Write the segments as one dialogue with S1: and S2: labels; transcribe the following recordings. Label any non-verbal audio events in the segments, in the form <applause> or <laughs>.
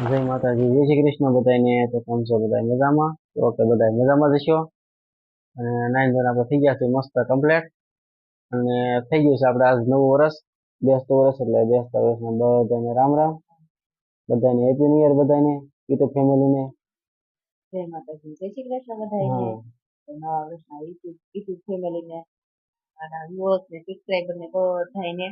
S1: જય માતાજી. જય શ્રી કૃષ્ણ બધાને તો કેમ છો? બધા મજામાં? તો ઓકે બધા મજામાં જશો અને નાઇન ધોરણ આપણે થઈ ગયા છે મસ્ત કમ્પ્લેટ અને થઈ ગયું છે આપણે આજ નવું વર્ષ. બેસતું વર્ષ એટલે બેસતા વર્ષના બધાને રામ રામ. બધાને હેપી ન્યુ યર બધાને યુટ્યુબ ફેમિલીને
S2: જય માતાજી. જય શ્રી કૃષ્ણ બધાને નવા વર્ષના યુટ્યુબ યુટ્યુબ ફેમિલીને મારા વ્યુઅર્સ ને સબસ્ક્રાઇબર ને બધાને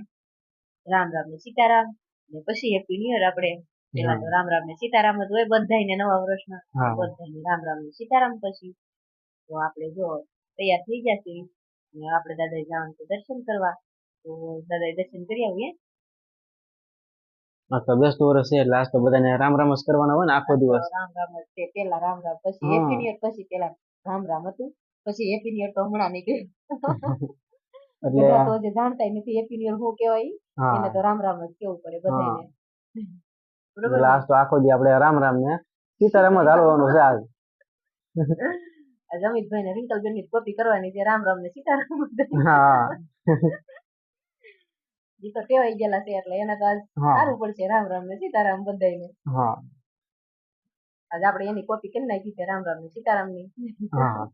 S2: રામ રામ ને સીતારામ. ને પછી હેપી ન્યુ યર આપણે. પેલા તો રામ રામ ને સીતારામ જ હોય બધાને નવા વર્ષના બધાને રામ રામ ને સીતારામ પછી. તો આપણે જો તૈયાર થઈ ગયા છીએ આપણે દાદા જવાનું છે દર્શન કરવા. તો દાદા દર્શન કરી આવીએ.
S1: તો બેસતું વર્ષ છે. લાસ્ટ તો બધાને રામ રામ જ કરવાના હોય ને આખો દિવસ.
S2: રામ રામ જ છે. પેલા રામ રામ પછી. હેપી ન્યુ યર પછી પેલા રામ રામ હતું. પછી હેપી ન્યુ યર તો હમણાં નીકળ્યું. <laughs>
S1: એટલે
S2: તો જે જાણતા નથી હેપી ન્યુ યર શું કહેવાય. એને તો રામ રામ જ કેવું પડે બધાને બરોબર
S1: આજ તો આખો દી આપણે રામ રામ ને સીતારામ જ હાલવાનું છે આજ. <laughs>
S2: જમીતભાઈ ને રિંકલબેનની કોપી કરવાની છે રામ રામ ને સીતારામ.
S1: હા. <laughs>
S2: ઈ તો ટેવાઈ ગયેલા છે એટલે એને તો આજ સારું પડશે રામ રામ ને સીતારામ બધાને
S1: હા.
S2: આજ આપણે એની કોપી કરી નાખી છે રામ રામ ને સીતારામની
S1: હા.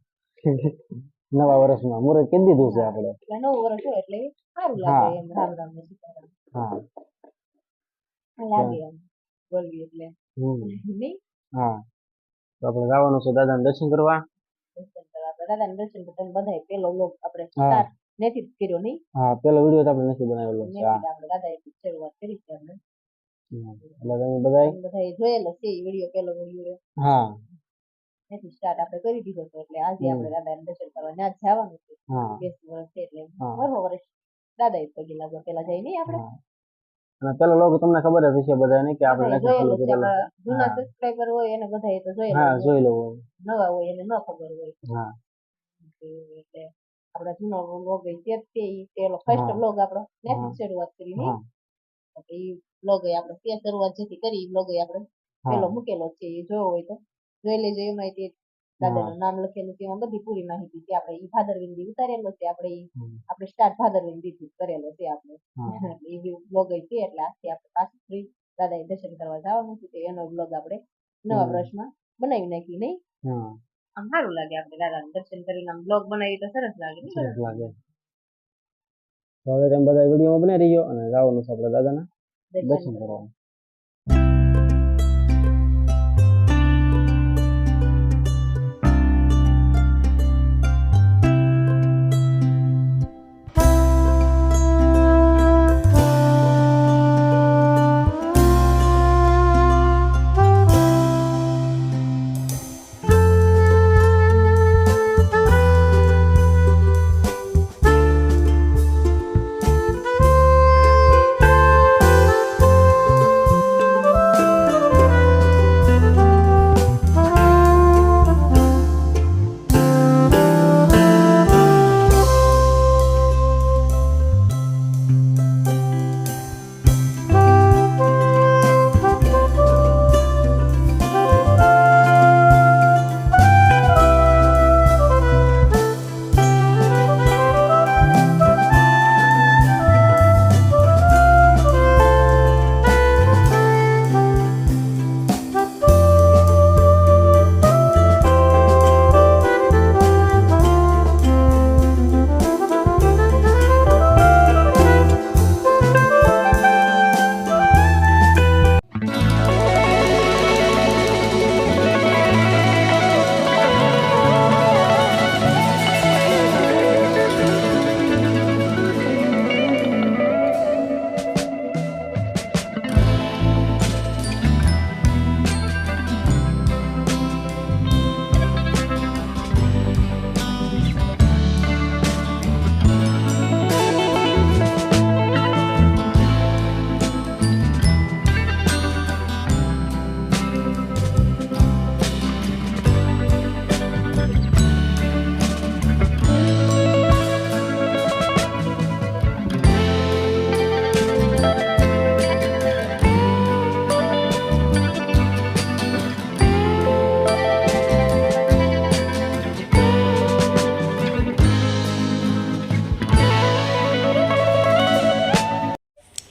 S1: નવા વર્ષમાં મુહૂર્ત કરી દીધું છે આપણે.
S2: એટલે નવું વર્ષ હોય એટલે સારું લાગે એમ રામ રામ ને સીતારામ.
S1: હા.
S2: લાગે એમ. બોલવી એટલે. નહીં?
S1: હા. તો આપણે જવાનું છે દાદાને દર્શન કરવા.
S2: દર્શન કરવા. દાદાને દર્શન તો તમે પેલો લોક આપણે
S1: હા.
S2: start કર્યો નહીં?
S1: હા પેલો વીડિયો તો આપણે નથી બનાવેલો. છે
S2: નેથી આપણે દાદાએ શરૂઆત કરી છે આપણે
S1: એટલે તમે બધાય
S2: તમે જોયેલો છે વીડિયો પેલો વીડિયો
S1: હા.
S2: સ્ટાર્ટ આપણે કરી દીધો તો એટલે આજે. આપણે દાદાને દર્શન કરવા. જ જવાનું છે.
S1: હા.
S2: બેસતું વર્ષ એટલે
S1: બરોબર
S2: દાદા એ દાદાએ પગે લાગવા. પેલા જઈ નહીં આપણે?
S1: અને પેલો લોગો તમને ખબર જ હશે બધાને કે આપણે નથી.
S2: જૂના
S1: હા.
S2: સબસ્ક્રાઈબર હોય એને બધાએ તો જોઈ
S1: હા જોઈ લો હોય.
S2: નવા હોય એને ન ખબર હોય.
S1: હા.
S2: એટલે આપણા જૂનો લોગ એ તે પેલો ફર્સ્ટ લોગ આપણો ત્યાંથી શરૂઆત કરી
S1: ને.
S2: એટલે એ બ્લોગ આપણે તે શરૂઆત જેથી કરી લોગ આપણે પેલો મૂકેલો છે એ જોયો હોય તો. જોઈ લેજો એમાં તે દાદાનું નામ લખેલું છે બધી પૂરી માહિતી છે. આપણે ઈ ભાદરવીન ઉતારેલો છે. આપણે ઈ. આપણે સ્ટાર્ટ ભાદરવીનથી કરેલો છે આપણે. એટલે બ્લોગ છે એટલે આજથી આપણે પાછું ફ્રી દાદાએ દર્શન કરવા જવાનું છે. તો એનો બ્લોગ આપણે નવા. વર્ષમાં બનાવી નાખી નહીં? આમ સારું લાગે આપણે દાદાનું દર્શન કરીને આમ બ્લોગ બનાવી તો સરસ લાગે
S1: સરસ લાગે. હવે તમે બધા વિડીયોમાં બને રહ્યો અને જવાનું છે આપણે દાદાના
S2: દર્શન. કરવા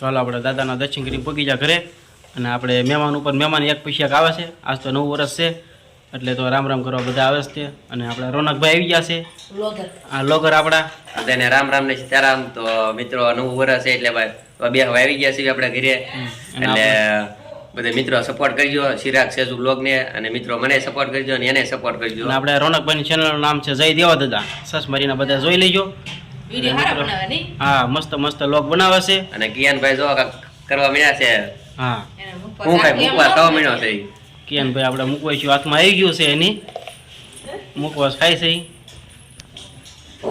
S1: તો હાલો આપણે દાદાના દર્શન કરી પગી જા ઘરે.
S3: અને આપણે મહેમાન ઉપર મહેમાન એક પછી એક આવે છે. આજ તો નવું વર્ષ છે એટલે તો રામ રામ કરવા બધા આવે છે. અને આપણે રોનકભાઈ આવી ગયા છે. આ લોગર આપણા.
S4: બધાને રામ રામ ને સીતારામ. તો મિત્રો નવું વર્ષ છે એટલે ભાઈ બે હવે આવી ગયા છીએ આપણે ઘરે. એટલે બધા મિત્રો સપોર્ટ કરજો સિરાગ સેજુ બ્લોગ ને. અને મિત્રો મને સપોર્ટ કરજો અને એને સપોર્ટ કરજો.
S3: અને આપણે રોનકભાઈની ચેનલનું નામ છે જય દેવા દાદા. સસ મારીને બધા જોઈ લેજો.
S5: વીડિયો હારા બનાવે નહીં?
S3: હા મસ્ત મસ્ત લોગ બનાવે છે.
S4: અને કિયાનભાઈ જો કરવા મળ્યા છે.
S3: હા.
S5: મૂકવા
S4: હું કઈ મૂકવા થવા મળ્યો છે
S3: કિયાનભાઈ આપણે મૂકવા છું હાથમાં આવી ગયું છે એની. મૂકવા ખાય છે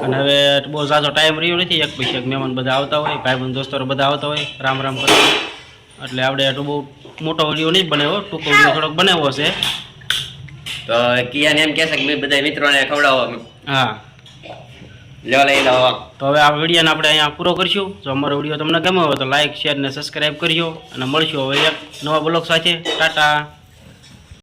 S3: અને હવે બહુ ઝાઝો ટાઈમ રહ્યો નથી એક પછી એક મહેમાન બધા આવતા હોય ભાઈબંધ દોસ્તો બધા આવતા હોય રામ રામ કરે. એટલે આપણે એટલો બહુ મોટો વીડિયો નહીં બનાવ્યો ટૂંકો વીડિયો થોડોક બનાવ્યો છે.
S4: તો કિયાન એમ કહેશે કે મેં બધા મિત્રોને ખવડાવો.
S3: હા.
S4: લેવા લઈ લો.
S3: તો હવે આ વિડીયોને આપણે અહીંયા પૂરો કરશું. જો અમારો વીડિયો તમને ગમ્યો હોય તો લાઈક શેર ને સબસ્ક્રાઈબ કરજો. અને મળશું હવે એક નવા બ્લોગ સાથે. ટાટા.